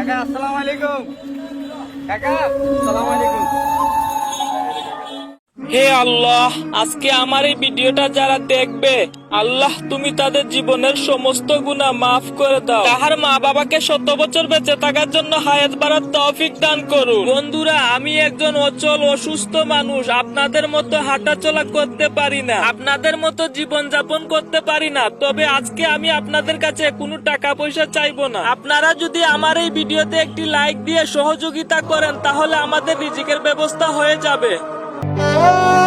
কাকা আসসালামু আলাইকুম। কাকা আসসালামু আলাইকুম। হে আল্লাহ, আজকে আমার এই ভিডিওটা যারা দেখবে, আল্লাহ, তুমি তাদের জীবনের সমস্ত গুণা মাফ করে দাও। তাহার মা বাবাকে শত বছর বেঁচে থাকার জন্য হায়াত বাড়ার তৌফিক দান করুন। বন্ধুরা, আমি একজন অচল, অসুস্থ মানুষ। আপনাদের মতো হাঁটাচলা করতে পারি না। আপনাদের মতো জীবন যাপন করতে পারি না। তবে আজকে আমি আপনাদের কাছে কোনো টাকা পয়সা চাইব না। আপনারা যদি আমার এই ভিডিওতে একটি লাইক দিয়ে সহযোগিতা করেন, তাহলে আমাদের রিজিকের ব্যবস্থা হয়ে যাবে। Oh,